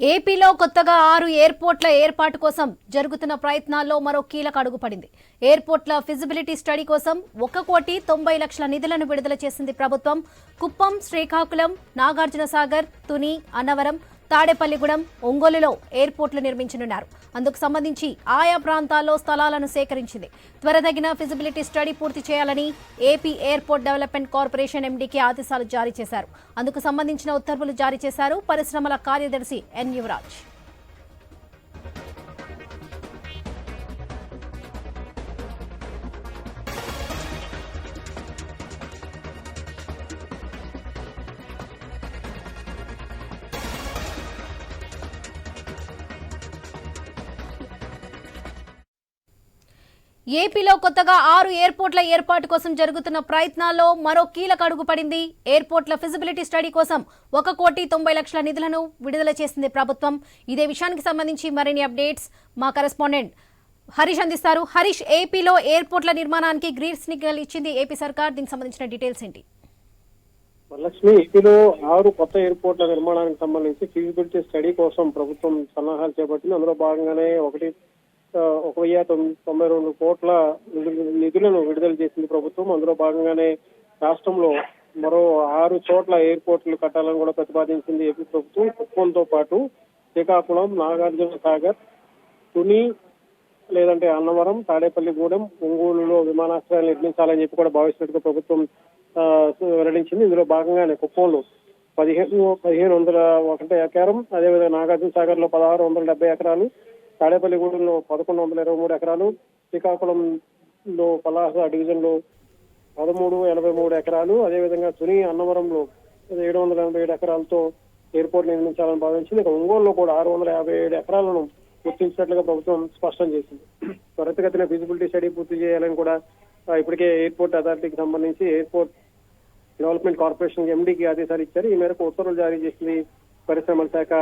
ఏపీలో కొత్తగా ఆరు ఎయిర్పోర్ట్ల ఏర్పాటు కోసం జరుగుతున్న ప్రయత్నాల్లో మరో కీలక అడుగు పడింది. ఎయిర్పోర్ట్ల ఫిజిబిలిటీ స్టడీ కోసం ఒక కోటి తొంభై లక్షల నిధులను విడుదల చేసింది ప్రభుత్వం. కుప్పం శ్రీకాకుళం నాగార్జునసాగర్ తుని అన్నవరం తాడేపల్లిగూడెం ఒంగోలులో ఎయిర్పోర్ట్లు నిర్మించనున్నారు. అందుకు సంబంధించి ఆయా ప్రాంతాల్లో స్థలాలను సేకరించింది. త్వరదగిన ఫిజిబిలిటీ స్టడీ పూర్తి చేయాలని ఏపీ ఎయిర్పోర్ట్ డెవలప్మెంట్ కార్పొరేషన్ ఎండీకి ఆదేశాలు జారీ చేశారు. అందుకు సంబంధించిన ఉత్తర్వులు జారీ చేశారు. పరిశ్రమల కార్యదర్శి ఎన్ యువరాజ్. ఏపీలో కొత్తగా ఆరు ఎయిర్పోర్ట్ల ఏర్పాటు కోసం జరుగుతున్న ప్రయత్నాల్లో మరో కీలక అడుగు పడింది. ఎయిర్పోర్ట్ల ఫిజిబిలిటీ స్టడీ కోసం ఒక కోటి తొంభై లక్షల నిధులను విడుదల చేసింది ప్రభుత్వం. ఇదే విషయానికి సంబంధించి మరిన్ని అప్డేట్స్ మా కరెస్పాండెంట్ హరీష్ అందిస్తారు. హరీష్ ఏపీలో ఎయిర్పోర్ట్ల నిర్మాణానికి గ్రీన్ సిగ్నల్ ఇచ్చింది ఏపీ సర్కార్. దీనికి సంబంధించిన డీటెయిల్స్ ఏంటి? లక్ష్మి ఏపీలో ఆరు కొత్త ఎయిర్పోర్ట్ల నిర్మాణానికి సంబంధించి ఫీజిబిలిటీ స్టడీ కోసం ప్రభుత్వం సన్నాహాలు చేపట్టింది. అందులో భాగంగానే ఒకటి ఒక వెయ్యి తొంభై రెండు కోట్ల నిధులు- నిధులను విడుదల చేసింది ప్రభుత్వం. అందులో భాగంగానే రాష్ట్రంలో మరో ఆరు చోట్ల ఎయిర్పోర్ట్లు కట్టాలని కూడా ప్రతిపాదించింది ఏపీ ప్రభుత్వం. కుప్పంతో పాటు శ్రీకాకుళం నాగార్జున సాగర్ తుని లేదంటే అన్నవరం తాడేపల్లిగూడెం ఒంగోలులో విమానాశ్రయాలు నిర్మించాలని చెప్పి కూడా భావిస్తున్నట్టుగా ప్రభుత్వం వెల్లడించింది. ఇందులో భాగంగానే కుప్పంలో పదిహేను పదిహేను వందల ఒకటి ఎకరం అదేవిధంగా నాగార్జున సాగర్లో పదహారు వందల డెబ్బై ఎకరాలు తాడేపల్లిగూడెంలో పదకొండు వందల ఇరవై మూడు ఎకరాలు శ్రీకాకుళంలో పలాస డివిజన్లో పదమూడు ఎనభై మూడు ఎకరాలు అదేవిధంగా తుని అన్నవరంలో ఏడు వందల ఎనభై ఏడు ఎకరాలతో ఎయిర్పోర్ట్ నిర్మించాలని భావించింది. ఇక ఒంగోలులో కూడా ఆరు వందల యాభై ఏడు ఎకరాలను గుర్తించినట్లుగా ప్రభుత్వం స్పష్టం చేసింది. త్వరితగతిన ఫిజిబిలిటీ స్టడీ పూర్తి చేయాలని కూడా ఇప్పటికే ఎయిర్పోర్ట్ అథారిటీకి సంబంధించి ఎయిర్పోర్ట్ డెవలప్మెంట్ కార్పొరేషన్ ఎండీకి ఆదేశాలు ఇచ్చారు. ఈ మేరకు ఉత్తర్వులు జారీ చేసింది పరిశ్రమల శాఖ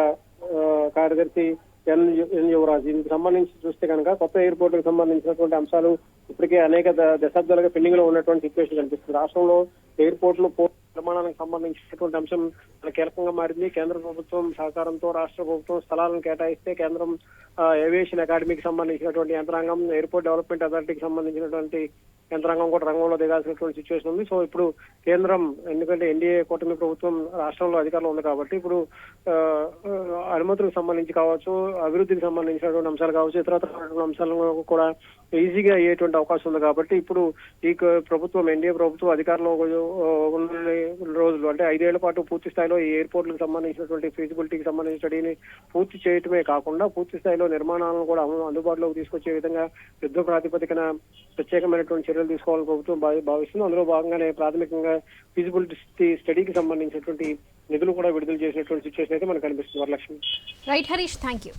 కార్యదర్శి యువరాజ్. దీనికి సంబంధించి చూస్తే కనుక కొత్త ఎయిర్పోర్ట్కు సంబంధించినటువంటి అంశాలు ఇప్పటికే అనేక ద- దశాబ్దాలుగా పెండింగ్లో ఉన్నటువంటి సిచ్యువేషన్ కనిపిస్తుంది. రాష్ట్రంలో ఎయిర్పోర్ట్లు పోర్ట్ నిర్మాణానికి సంబంధించినటువంటి అంశం కీలకంగా మారింది. కేంద్ర ప్రభుత్వం సహకారంతో రాష్ట్ర ప్రభుత్వం స్థలాలను కేటాయిస్తే కేంద్రం ఏవియేషన్ అకాడమీకి సంబంధించినటువంటి యంత్రాంగం ఎయిర్పోర్ట్ డెవలప్మెంట్ అథారిటీకి సంబంధించినటువంటి యంత్రాంగం కూడా రంగంలో దిగాల్సినటువంటి సిచ్యువేషన్ ఉంది. సో ఇప్పుడు కేంద్రం ఎందుకంటే ఎన్డీఏ కూటమి ప్రభుత్వం రాష్ట్రంలో అధికారంలో ఉంది కాబట్టి ఇప్పుడు ఆ, అనుమతులకు సంబంధించి కావచ్చు అభివృద్ధికి సంబంధించినటువంటి అంశాలు కావచ్చు ఇతరత్ర అంశాలను కూడా ఈజీగా అయ్యేటువంటి అవకాశం ఉంది కాబట్టి ఇప్పుడు ఈ క- ప్రభుత్వం ఎన్డీఏ ప్రభుత్వం అధికారంలో ఉన్న రోజులు అంటే ఐదేళ్ళ పాటు పూర్తి స్థాయిలో ఈ ఎయిర్పోర్ట్లకు సంబంధించినటువంటి ఫీజిబిలిటీకి సంబంధించిన స్టడీని పూర్తి చేయటమే కాకుండా పూర్తి స్థాయిలో నిర్మాణాలను కూడా అందుబాటులోకి తీసుకొచ్చే విధంగా యుద్ధ ప్రాతిపదికన ప్రత్యేకమైనటువంటి చర్యలు తీసుకోవాలని ప్రభుత్వం భావి- భావిస్తుంది. అందులో భాగంగానే ప్రాథమికంగా ఫీజిబిలిటీ స్టడీకి సంబంధించినటువంటి నిధులు కూడా విడుదల చేసినటువంటి సిచ్యువేషన్ అయితే మనకు కనిపిస్తుంది. Varalakshmi. Right Harish thank you